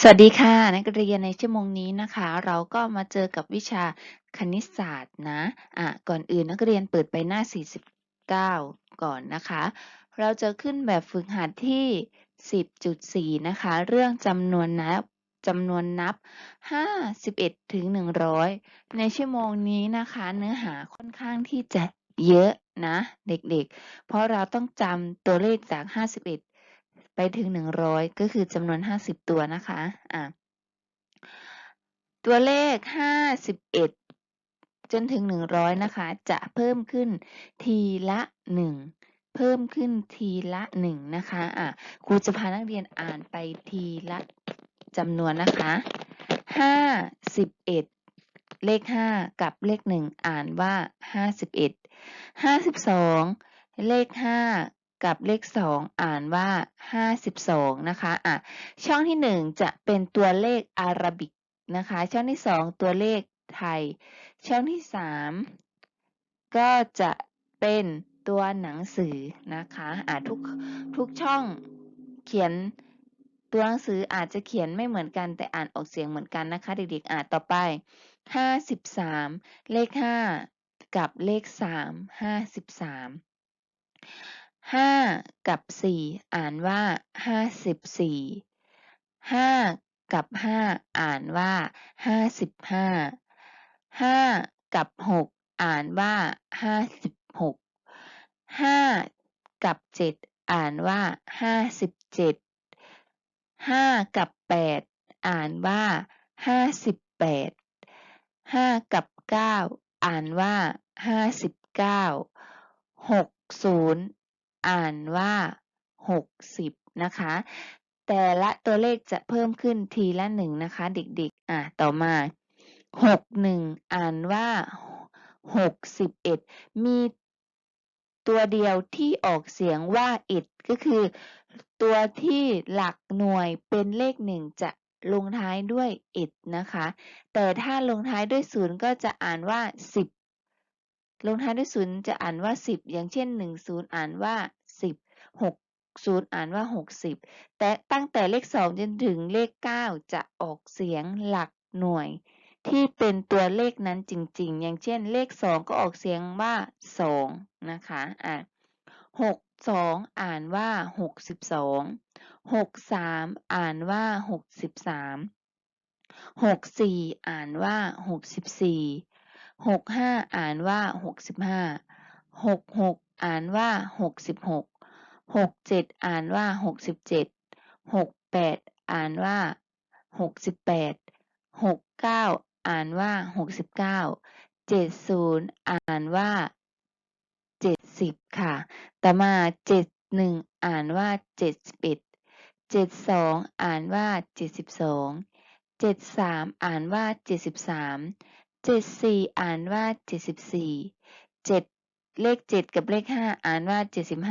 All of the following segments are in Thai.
สวัสดีค่ะ นักเรียนในชั่วโมงนี้นะคะ เราก็มาเจอกับวิชาคณิตศาสตร์นะอะก่อนอื่นนักเรียนเปิดไปหน้า 49 ก่อนนะคะ เราจะขึ้นแบบฝึกหัดที่ 10.4 นะคะ เรื่องจำนวนนับจำนวนนับ 51 ถึง 100 ในชั่วโมงนี้นะคะ เนื้อหาค่อนข้างที่จะเยอะนะ เด็กๆ เพราะเราต้องจำตัวเลขจาก 51 ไปถึง 100 ก็คือจำนวน 50 ตัวนะคะอะตัวเลข 51 จนถึง 100 นะคะ จะเพิ่มขึ้นทีละ 1 เพิ่มขึ้นทีละ 1 นะคะอะครูจะพานักเรียนอ่านไปทีละจำนวนนะคะ 51เลข 5 กับเลข 1 อ่านว่า 51 52 เลข5 กับเลข 2 อ่านว่า 52 นะคะอะช่องที่ 1 จะเป็นตัวเลขอารบิกนะคะ ช่องที่ 2 ตัวเลขไทย ช่องที่ 3 ก็จะเป็นตัวหนังสือนะคะอะทุกทุกช่องเขียนตัวหนังสืออาจจะเขียนไม่เหมือนกันแต่อ่านออกเสียงเหมือนกันนะคะ เด็กๆอ่านต่อไป 53 เลข 5 กับเลข 3 53 5กับ4อ่านว่า54 5กับ5อ่านว่า55 5กับ6อ่านว่า56 5กับ7อ่านว่า57 5กับ8อ่านว่า58 5กับ9อ่านว่า59 60 อ่านว่า 60 นะคะ แต่ละตัวเลขจะเพิ่มขึ้นทีละหนึ่งนะคะ เด็กๆ อะ ต่อมา 61 อ่านว่า 61 มีตัวเดียวที่ออกเสียงว่า it ก็คือ ตัวที่หลักหน่วยเป็นเลขหนึ่งจะลงท้ายด้วย it นะคะ แต่ถ้าลงท้ายด้วยศูนย์ก็จะอ่านว่า1 ลงท้ายด้วยศูนย์จะอ่านว่า 10 อย่างเช่น 10 อ่านว่า 10 60 อ่านว่า 60 แต่ตั้งแต่เลข 2 จนถึงเลข 9 จะออกเสียงหลักหน่วย ที่เป็นตัวเลขนั้นจริงๆ อย่างเช่น เลข 2 ก็ออกเสียงว่า 2 นะคะอะ62 อ่านว่า 62 63 อ่านว่า 63 64 อ่านว่า 64 65อ่านว่า65 66อ่านว่า66 67อ่านว่า67 68อ่านว่า68 69อ่านว่า69 70อ่านว่า70ค่ะ ต่อมา71อ่านว่า71 72อ่านว่า72 73อ่านว่า 73 74อ่านว่า74 7เลข7กับเลข5อ่านว่า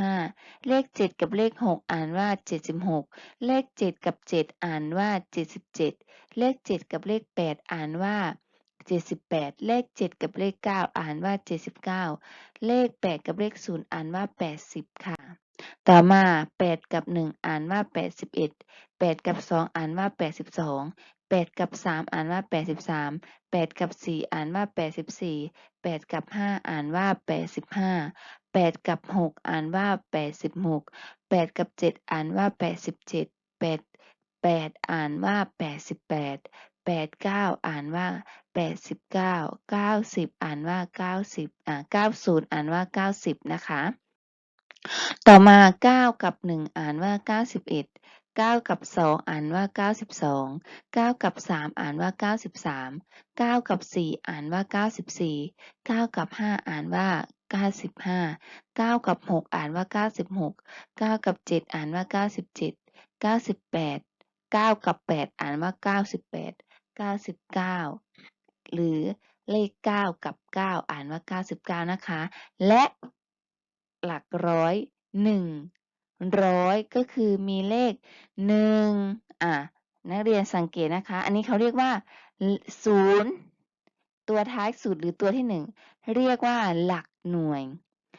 75เลข7กับเลข6อ่านว่า76เลข7กับ7อ่านว่า77เลข7กับเลข8อ่านว่า78เลข7กับเลข9อ่านว่า79เลข8กับเลข0อ่านว่า80ค่ะ ต่อมา8กับ1อ่านว่า81 8กับ2อ่านว่า 82 8กับ3อ่านว่า83 8กับ4อ่านว่า84 8กับ5อ่านว่า85 8กับ6อ่านว่า86 8กับ7อ่านว่า87 8 8อ่านว่า88 8 9อ่านว่า89 90อ่านว่า90อ่า90อ่านว่า90นะคะ ต่อมา9กับ1อ่านว่า91 9กับ2อ่านว่า92 9กับ3อ่านว่า93 9กับ4อ่านว่า94 9กับ5อ่านว่า95 9กับ6อ่านว่า96 9กับ7อ่านว่า97 98 9กับ8อ่านว่า98 99หรือเลข9กับ9อ่านว่า99นะคะ และหลักร้อย1 ร้อยก็คือมีเลข1อะนักเรียนสังเกตนะคะ อันนี้เขาเรียกว่า0ตัวท้ายสุดหรือตัวที่1เรียกว่าหลักหน่วย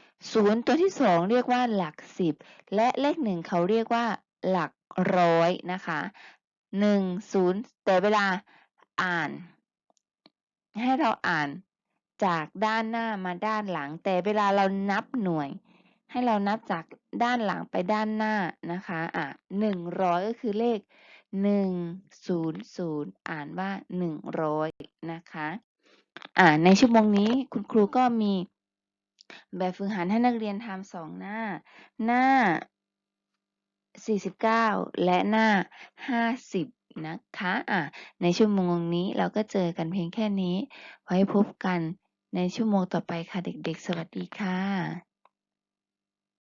0ตัวที่2เรียกว่าหลัก10และเลข1เขาเรียกว่าหลักร้อยนะคะหนึ่งศูนย์แต่เวลาอ่าน ให้เราอ่านจากด้านหน้ามาด้านหลัง แต่เวลาเรานับหน่วย ให้เรานับจากด้านหลังไปด้านหน้านะคะอะหนึ่งร้อยก็คือเลขหนึ่งศูนย์ศูนย์อ่านว่าหนึ่งร้อยนะคะอ่าในชั่วโมงนี้คุณครูก็มีแบบฝึกหัดให้นักเรียนทำสองหน้า หน้า 49 และหน้า 50 นะคะอะในชั่วโมงนี้เราก็เจอกันเพียงแค่นี้ ไว้พบกันในชั่วโมงต่อไปค่ะเด็กๆ สวัสดีค่ะ